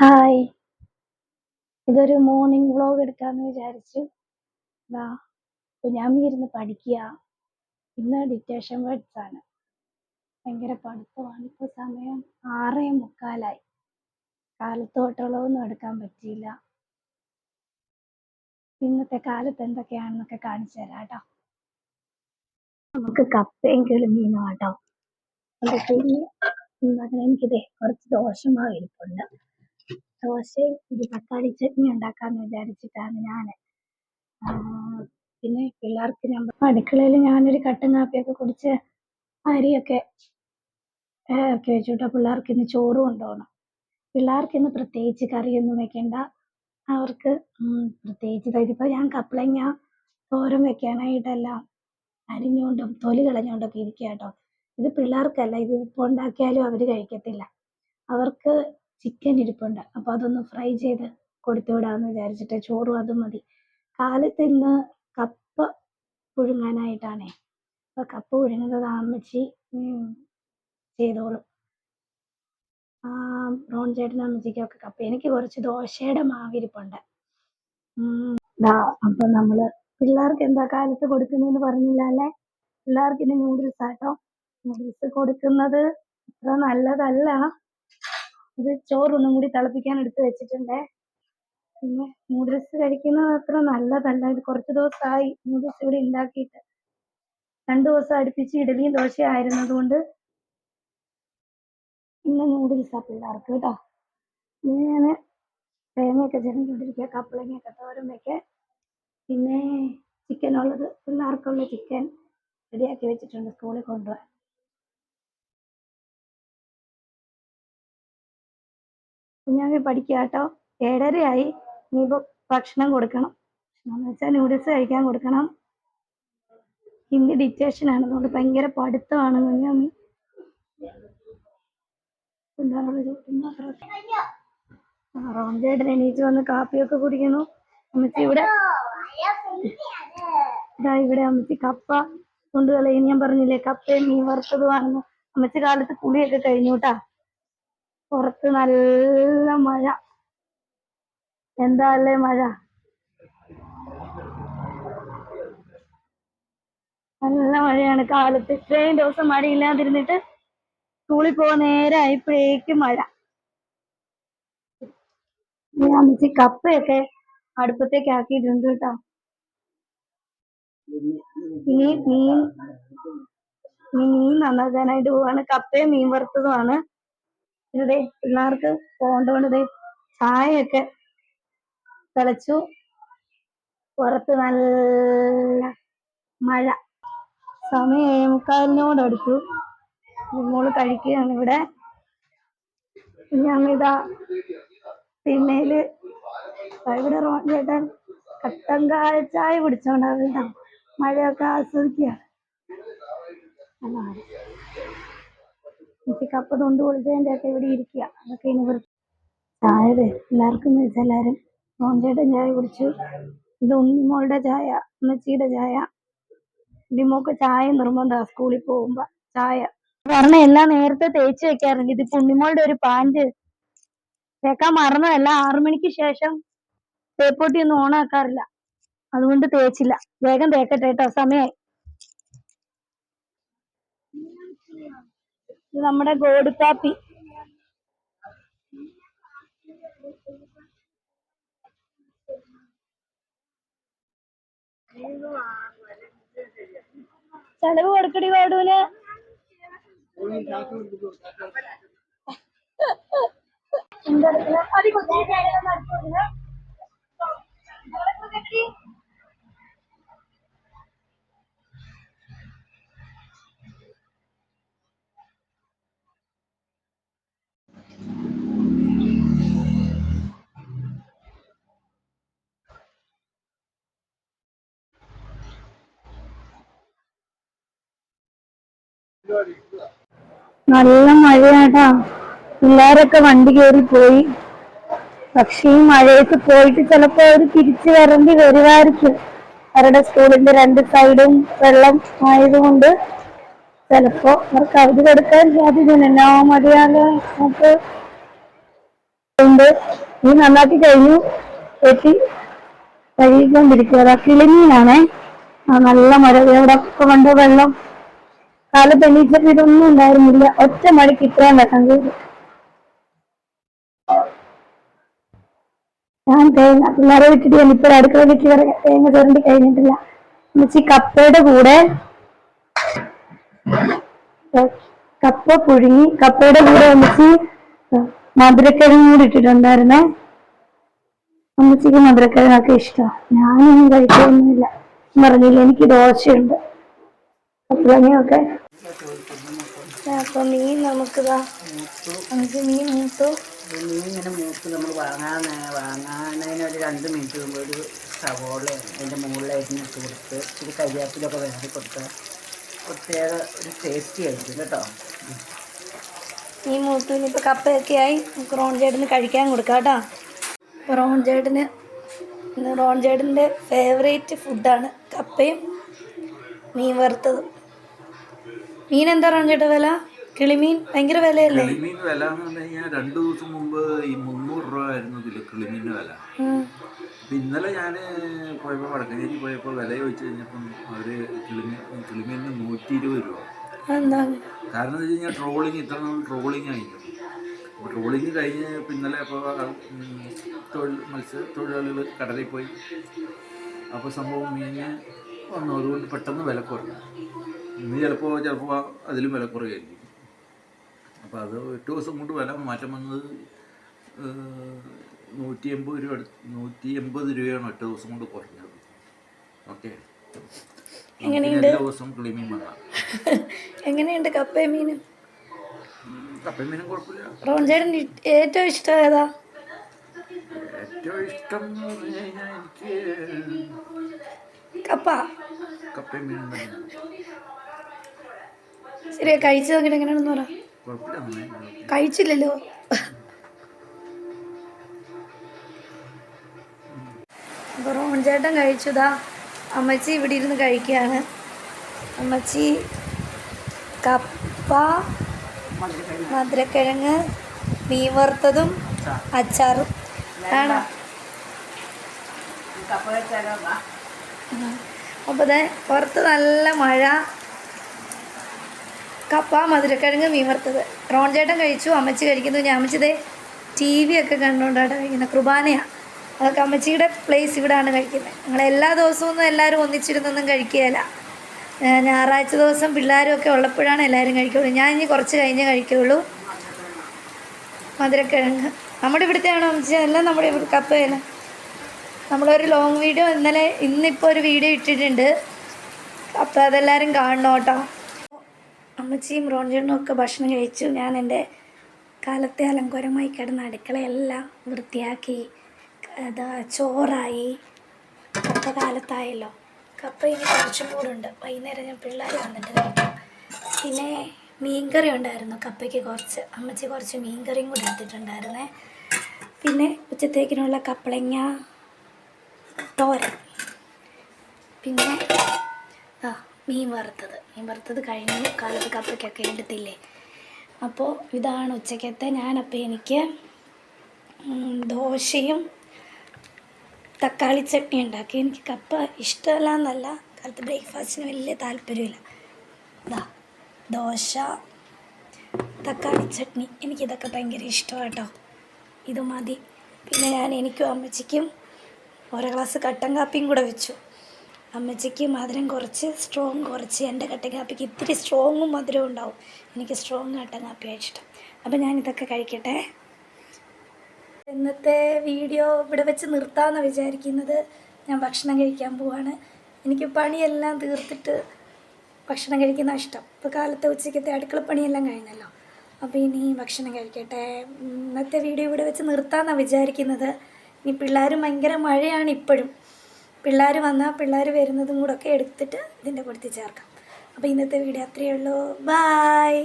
Hi. ഇതൊരു morning vlog എടുക്കാന്ന് വിചാരിച്ചു. ദാ ഞാൻ ഇരുന്ന് പഠിക്കുക ഇന്ന് ഡിറ്റേഷൻ വേർഡ്സ് ആണ്. ഭയങ്കര പഠിത്തമാണ്. ഇപ്പൊ സമയം ആറേ മുക്കാലായി. കാലത്ത് തൊട്ടുള്ളതൊന്നും എടുക്കാൻ പറ്റിയില്ല. ഇന്നത്തെ കാലത്ത് എന്തൊക്കെയാണെന്നൊക്കെ കാണിച്ചു തരാം കേട്ടോ നമുക്ക് കപ്പയും എന്തൊക്കെ എനിക്കിതേ കുറച്ച് ദോഷമാവ് ദോശയും ഒരു തക്കാളി ചട്നി ഉണ്ടാക്കാന്ന് വിചാരിച്ചിട്ടാണ് ഞാൻ പിന്നെ പിള്ളേർക്ക് ഞാൻ അടുക്കളയിൽ ഞാനൊരു കട്ടൻ കാപ്പിയൊക്കെ കുടിച്ച് അരിയൊക്കെ ഇറക്കി വെച്ചു കേട്ടോ പിള്ളേർക്ക് ഇന്ന് ചോറ് കൊണ്ടുപോകണം. പിള്ളേർക്ക് ഇന്ന് പ്രത്യേകിച്ച് കറിയൊന്നും വെക്കണ്ട. അവർക്ക് പ്രത്യേകിച്ച് ഇതിപ്പോൾ ഞാൻ കപ്പളങ്ങ തോരൻ വെക്കാനായിട്ടെല്ലാം അരിഞ്ഞുകൊണ്ടും തൊലി കളഞ്ഞുകൊണ്ടൊക്കെ ഇരിക്കുക കേട്ടോ ഇത് പിള്ളേർക്കല്ല. ഇത് ഇപ്പോൾ ഉണ്ടാക്കിയാലും അവർ കഴിക്കത്തില്ല. അവർക്ക് ചിക്കൻ ഇരിപ്പുണ്ട്. അപ്പോൾ അതൊന്ന് ഫ്രൈ ചെയ്ത് കൊടുത്തു വിടാമെന്ന് വിചാരിച്ചിട്ട് ചോറും അതും മതി. കാലത്ത് ഇന്ന് കപ്പ പുഴുങ്ങാനായിട്ടാണേ. അപ്പോൾ കപ്പ പുഴുങ്ങുന്നത് അമ്മച്ചി ചെയ്തോളും. റോൺ ചേട്ടനും അമ്മച്ചിക്കൊക്കെ കപ്പ. എനിക്ക് കുറച്ച് ദോശയുടെ മാവിരിപ്പുണ്ട് അപ്പം നമ്മൾ പിള്ളേർക്ക് എന്താ കാലത്ത് കൊടുക്കുന്നതെന്ന് പറഞ്ഞില്ല അല്ലേ? പിള്ളേർക്ക് ഇനി നൂഡിൽസ് ആട്ടോ. നൂഡിൽസ് കൊടുക്കുന്നത് അത്ര നല്ലതല്ല. ഇത് ചോറൊന്നും കൂടി തിളപ്പിക്കാൻ എടുത്ത് വെച്ചിട്ടുണ്ട്. പിന്നെ നൂഡിൽസ് കഴിക്കുന്നത് അത്ര നല്ലതല്ല. ഇത് കുറച്ച് ദിവസമായി നൂഡിൽസ് ഇവിടെ ഉണ്ടാക്കിയിട്ട്. രണ്ടു ദിവസം അടുപ്പിച്ച് ഇഡലിയും ദോശയും ആയിരുന്നതുകൊണ്ട് ഇന്ന് നൂഡിൽസാ പിള്ളേർക്ക് കേട്ടോ. ഇന്ന് ഞാൻ തേങ്ങയൊക്കെ ചിരണ്ടിക്കൊണ്ടിരിക്കുക കപ്പളങ്ങയൊക്കെ തോരൻ പിന്നെ ചിക്കൻ ഉള്ളത് പിള്ളേർക്കുള്ള ചിക്കൻ റെഡിയാക്കി വെച്ചിട്ടുണ്ട് സ്കൂളിൽ കൊണ്ടുപോകാൻ. കുഞ്ഞാവി പഠിക്കുക കേട്ടോ ഏഴരയായി. ഇനിയിപ്പോൾ ഭക്ഷണം കൊടുക്കണം. ഭക്ഷണം എന്ന് വെച്ചാൽ നൂഡിൽസ് കഴിക്കാൻ കൊടുക്കണം. ഹിന്ദി ഡിക്റ്റേഷൻ ആണ്. അതുകൊണ്ട് ഭയങ്കര പഠിത്തമാണ് കുഞ്ഞാമി റോംചേട്ടൻ എണീച്ച് വന്ന് കാപ്പിയൊക്കെ കുടിക്കുന്നു. അമ്മച്ചി ഇവിടെ? ഇതാ ഇവിടെ അമ്മച്ചി കപ്പ കൊണ്ട് ഞാൻ പറഞ്ഞില്ലേ കപ്പയും മീൻ വറുത്തതുമാണെന്ന് അമ്മച്ചി കാലത്ത് കുളിയൊക്കെ കഴിഞ്ഞു കേട്ടാ പുറത്ത് നല്ല മഴ. എന്താ അല്ലേ മഴ? നല്ല മഴയാണ്. കാലത്ത് ഇത്രയും ദിവസം മഴയില്ലാതിരുന്നിട്ട് സ്കൂളിൽ പോകാൻ നേരെ ആയപ്പോഴേക്കും മഴ അമ്മച്ചി കപ്പയൊക്കെ അടുപ്പത്തേക്ക് ആക്കിയിട്ടുണ്ട് കേട്ടോ. ഇനി മീൻ മീൻ നന്നാക്കാനായിട്ട് പോവാണ്. കപ്പയും മീൻ വറുത്തതുമാണ്. ഇവിടെ പിള്ളേർക്ക് പോകേണ്ടതുകൊണ്ട് ദേ ചായയൊക്കെ തിളച്ചു. പുറത്ത് നല്ല മഴ. സമയം കാലിനോട് മുക്കാലിനോട് അടുത്തു മോൾ കഴിക്കുകയാണ് ഇവിടെ. ഞങ്ങളിതാ സിനിമയിൽ ഇവിടെ റോൺ ചേട്ടൻ കട്ടൻ കായ ചായ കുടിച്ചോണ്ടാ മഴയൊക്കെ ആസ്വദിക്കുകയാണ്. എനിക്ക് കപ്പ തൊണ്ട് പൊളിച്ചതിന്റെ ഒക്കെ ഇവിടെ ഇരിക്കുക അതൊക്കെ ഇനി വൃത്തി ചായ എല്ലാവർക്കും എല്ലാവരും മോന്തേട്ടൻ ചായ കുടിച്ചു. ഇത് ഉണ്ണിമോളുടെ ചായ ഉമ്മച്ചിയുടെ ചായ. ഉണ്ണിമോക്ക് ചായ നിർബന്ധമാണ് സ്കൂളിൽ പോകുമ്പോ. ചായ. പറഞ്ഞ എല്ലാം നേരത്തെ തേച്ച് വെക്കാറുണ്ട്. ഇതിപ്പോ ഉണ്ണിമോളുടെ ഒരു പാന്റ് തേക്കാൻ മറന്നതല്ല. ആറു മണിക്ക് ശേഷം തേപ്പൊട്ടി ഒന്നും ഓണാക്കാറില്ല. അതുകൊണ്ട് തേച്ചില്ല. വേഗം തേക്കട്ടെ കേട്ടോ. സമയായി. ഇത് നമ്മുടെ ഗോഡ് കാപ്പി. ചെലവ് കൊടുക്കടി ഗോഡുവിന്. എന്താ പറയുക നല്ല മഴയാട്ടാ പിള്ളേരൊക്കെ വണ്ടി കയറി പോയി. പക്ഷേ ഈ മഴയത്ത് പോയിട്ട് ചിലപ്പോ അവർ തിരിച്ചു വരേണ്ടി വരുമായിരിക്കും അവരുടെ സ്കൂളിന്റെ രണ്ട് സൈഡും വെള്ളം ആയതുകൊണ്ട് ചിലപ്പോ അവർക്ക് അവധി കൊടുക്കാൻ സാധ്യതയുണ്ട്. എന്നാ മതിയാലോ നമുക്ക് നന്നാക്കി കഴിഞ്ഞു. വെട്ടി കഴുകിക്കൊണ്ടിരിക്കുക അതാ കിളിമീനാണേ. നല്ല മഴ എവിടെ കൊണ്ട് വെള്ളം? കാൽ എണീറ്റ ഇതൊന്നും ഉണ്ടായിരുന്നില്ല. ഒറ്റ മണിക്ക് ഇത്രയും വെള്ളം കയറി. ഞാൻ തേങ്ങ പിള്ളേരെ വിട്ടിട്ട് ഞാൻ ഇപ്പൊ അടുക്കളയിലേക്ക് വരെ തേങ്ങ ചുരണ്ടി കഴിഞ്ഞിട്ടില്ല. എന്നുവെച്ച് കപ്പയുടെ കൂടെ കപ്പ പുഴുങ്ങി കപ്പയുടെ കൂടെ ഒന്നിച്ച് മധുരക്കിഴങ്ങ് കൂടി ഇട്ടിട്ടുണ്ടായിരുന്നേ. അമ്മച്ചിക്ക് മധുരക്കിഴങ്ങൊക്കെ ഇഷ്ടമാണ്. ഞാനൊന്നും കഴിക്കൊന്നുമില്ല പറഞ്ഞില്ല എനിക്ക് ദോശയുണ്ട്. കപ്പളങ്ങയൊക്കെ അപ്പൊ മീൻ നമുക്കിതാ നമുക്ക് മീൻ മൂത്തു. മീൻ ഇങ്ങനെ മൂത്ത് നമ്മൾ വാങ്ങാൻ വാങ്ങാനതിന് ഒരു രണ്ട് മിനിറ്റ് മുമ്പ് ഒരു സവോള അതിന്റെ മുകളിലായിട്ട് ഇട്ട് കൊടുത്ത് ഒരു കരിയാപ്പിലൊക്കെ വേണ്ടി കൊടുത്ത് പ്രത്യേക ഒരു ടേസ്റ്റി ആയിരിക്കും കേട്ടോ. ഈ മൂത്തു ഇനിയിപ്പോൾ കപ്പയൊക്കെ ആയി. നമുക്ക് റോൺ ചേട്ടന് കഴിക്കാൻ കൊടുക്കാം കേട്ടോ. റോൺ ചേട്ടന് ഇന്ന് റോൺ ചേട്ടന്റെ ഫേവറേറ്റ് ഫുഡാണ് കപ്പയും മീൻ വറുത്തതും. മീൻ എന്താണ് ചേട്ടാ വില? കിളിമീൻ ഭയങ്കര വിലയല്ലേ? കിളിമീൻ വില എന്ന് പറഞ്ഞു കഴിഞ്ഞാൽ രണ്ടു ദിവസം മുമ്പ് ഈ മുന്നൂറ് രൂപ ആയിരുന്നു കിലോ കിളിമീന്റെ വില. അപ്പം ഇന്നലെ ഞാൻ പോയപ്പോൾ വടക്കഞ്ചേരി പോയപ്പോൾ വില ചോദിച്ചു കഴിഞ്ഞപ്പം അവർ കിളിമീൻ കിളിമീനിന് നൂറ്റി ഇരുപത് രൂപ കാരണം എന്ന് വെച്ച് കഴിഞ്ഞാൽ ട്രോളിങ് ഇത്ര നാൾ ട്രോളിങ് ആയിരുന്നു അപ്പോൾ ട്രോളിങ് കഴിഞ്ഞ് ഇന്നലെ അപ്പോൾ തൊഴിൽ മത്സ്യ തൊഴിലാളികൾ കടലിൽ പോയി. അപ്പോൾ സംഭവം മീന് വന്നു. അതുകൊണ്ട് പെട്ടെന്ന് വില കുറഞ്ഞു. ഇന്ന് ചിലപ്പോൾ ചിലപ്പോൾ അതിലും വില കുറയായിരിക്കും അപ്പോൾ അത് എട്ട് ദിവസം കൊണ്ട് വില മാറ്റം വന്നത് നൂറ്റി എൺപത് രൂപ നൂറ്റി എൺപത് രൂപയാണ് എട്ട് ദിവസം കൊണ്ട് കുറഞ്ഞത്. ഓക്കെ. എല്ലാ ദിവസവും കിളിമീൻ വാങ്ങാം എങ്ങനെയുണ്ട് കപ്പയും മീനും? കപ്പയും മീനും കുഴപ്പമില്ല. ഏറ്റവും ഇഷ്ടം ഏതാ? ഏറ്റവും ഇഷ്ടം എന്ന് പറഞ്ഞു കഴിഞ്ഞാൽ എനിക്ക് കപ്പ. കപ്പയും മീനും ശരി കഴിച്ചു നോക്കിയിട്ട് എങ്ങനെയാണെന്ന് പറ. കഴിച്ചില്ലല്ലോ. അപ്പോൾ റോൺ ചേട്ടൻ കഴിച്ചതാ അമ്മച്ചി ഇവിടെ ഇരുന്ന് കഴിക്കുകയാണ്. അമ്മച്ചി കപ്പ മധുരക്കിഴങ്ങ് മീൻ വറുത്തതും അച്ചാറും. ആണോ? അപ്പൊ അപ്പോൾ ദേ പുറത്ത് നല്ല മഴ. കപ്പ മധുരക്കിഴങ്ങ് മീൻ വറുത്തത്. റോൺ ചേട്ടൻ കഴിച്ചു അമ്മച്ചി കഴിക്കുന്നു. ഞാൻ അമ്മച്ചി ദേ ടി വി ഒക്കെ കണ്ടുകൊണ്ടാണ് കഴിക്കുന്നത് കുർബാനയാണ് അതൊക്കെ അമ്മച്ചിയുടെ പ്ലേസ് ഇവിടെയാണ് കഴിക്കുന്നത് ഞങ്ങൾ എല്ലാ ദിവസവും എല്ലാവരും ഒന്നിച്ചിരുന്നൊന്നും കഴിക്കുകയില്ല ഞായറാഴ്ച ദിവസം പിള്ളേരും ഒക്കെ ഉള്ളപ്പോഴാണ് എല്ലാവരും കഴിക്കുള്ളൂ. ഞാൻ ഇനി കുറച്ച് കഴിഞ്ഞേ കഴിക്കുകയുള്ളൂ മധുരക്കിഴങ്ങ്. നമ്മുടെ ഇവിടുത്തെ ആണോ അമ്മച്ചി? എല്ലാം നമ്മുടെ ഇവിടെ കപ്പയല്ല നമ്മളൊരു ലോങ് വീഡിയോ ഇന്നലെ ഇന്നിപ്പോൾ ഒരു വീഡിയോ ഇട്ടിട്ടുണ്ട്. അപ്പോൾ അതെല്ലാവരും കാണണം കേട്ടോ അമ്മച്ചിയും റോൺചേട്ടനും ഒക്കെ ഭക്ഷണം കഴിച്ചു. ഞാൻ എന്റെ കാലത്തെ അലങ്കോരമായി കിടന്ന അടുക്കളയെല്ലാം വൃത്തിയാക്കി അതാ ചോറായി. കപ്പ കാലത്തായല്ലോ. കപ്പ ഇനി കുറച്ചും കൂടെ ഉണ്ട്. വൈകുന്നേരം ഞാൻ പിള്ളേർ വന്നിട്ട് കഴിക്കാം. പിന്നെ മീൻകറി ഉണ്ടായിരുന്നു കപ്പയ്ക്ക് കുറച്ച്. അമ്മച്ചി കുറച്ച് മീൻകറിയും കൂടി എടുത്തിട്ടുണ്ടായിരുന്നേ. പിന്നെ ഉച്ചത്തേക്കിനുള്ള കപ്പളങ്ങ തോരൻ. പിന്നെ മീൻ വറുത്തത്. മീൻ വറുത്തത് കഴിഞ്ഞു. കാലത്ത് കപ്പയ്ക്കൊക്കെ എടുത്തില്ലേ. അപ്പോൾ ഇതാണ് ഉച്ചക്കത്തെ ഞാനപ്പോൾ എനിക്ക് ദോശയും തക്കാളി ചട്നി ഉണ്ടാക്കി. എനിക്ക് കപ്പ ഇഷ്ടമല്ല എന്നല്ല കാലത്ത് ബ്രേക്ക്ഫാസ്റ്റിന് വലിയ താല്പര്യമില്ല. ഇതാ ദോശ തക്കാളി ചട്നി. എനിക്കിതൊക്കെ ഭയങ്കര ഇഷ്ടമാണ് കേട്ടോ. ഇത് മതി. പിന്നെ ഞാൻ എനിക്കും അമ്മച്ചിക്കും ഓരോ ഗ്ലാസ് കട്ടൻ കാപ്പിയും കൂടെ വെച്ചു. അമ്മച്ചിക്ക് മധുരം കുറച്ച് സ്ട്രോങ് കുറച്ച്. എന്റെ കട്ടൻ കാപ്പിക്ക് ഇത്തിരി സ്ട്രോങ്ങും മധുരവും ഉണ്ടാവും. എനിക്ക് സ്ട്രോങ് കട്ടൻ കാപ്പിയാണ് ഇഷ്ടം അപ്പോൾ ഞാനിതൊക്കെ കഴിക്കട്ടെ. ഇന്നത്തെ വീഡിയോ ഇവിടെ വെച്ച് നിർത്താമെന്ന് വിചാരിക്കുന്നത്. ഞാൻ ഭക്ഷണം കഴിക്കാൻ പോവാണ്. എനിക്ക് പണിയെല്ലാം തീർത്തിട്ട് ഭക്ഷണം കഴിക്കുന്ന ഇഷ്ടം. ഇപ്പോൾ കാലത്തെ ഉച്ചയ്ക്കത്തെ അടുക്കളപ്പണിയെല്ലാം കഴിഞ്ഞല്ലോ. അപ്പോൾ ഇനി ഭക്ഷണം കഴിക്കട്ടെ. ഇന്നത്തെ വീഡിയോ ഇവിടെ വെച്ച് നിർത്താമെന്നാണ് വിചാരിക്കുന്നത്. ഇനി പിള്ളേരും ഭയങ്കര മഴയാണ് ഇപ്പോഴും. പിള്ളേർ വന്നാൽ പിള്ളേർ വരുന്നതും കൂടെ ഒക്കെ എടുത്തിട്ട് ഇതിന്റെ കൊടുത്ത് ചേർക്കാം. അപ്പോൾ ഇന്നത്തെ വീഡിയോ അത്രയേ ഉള്ളൂ. ബായ്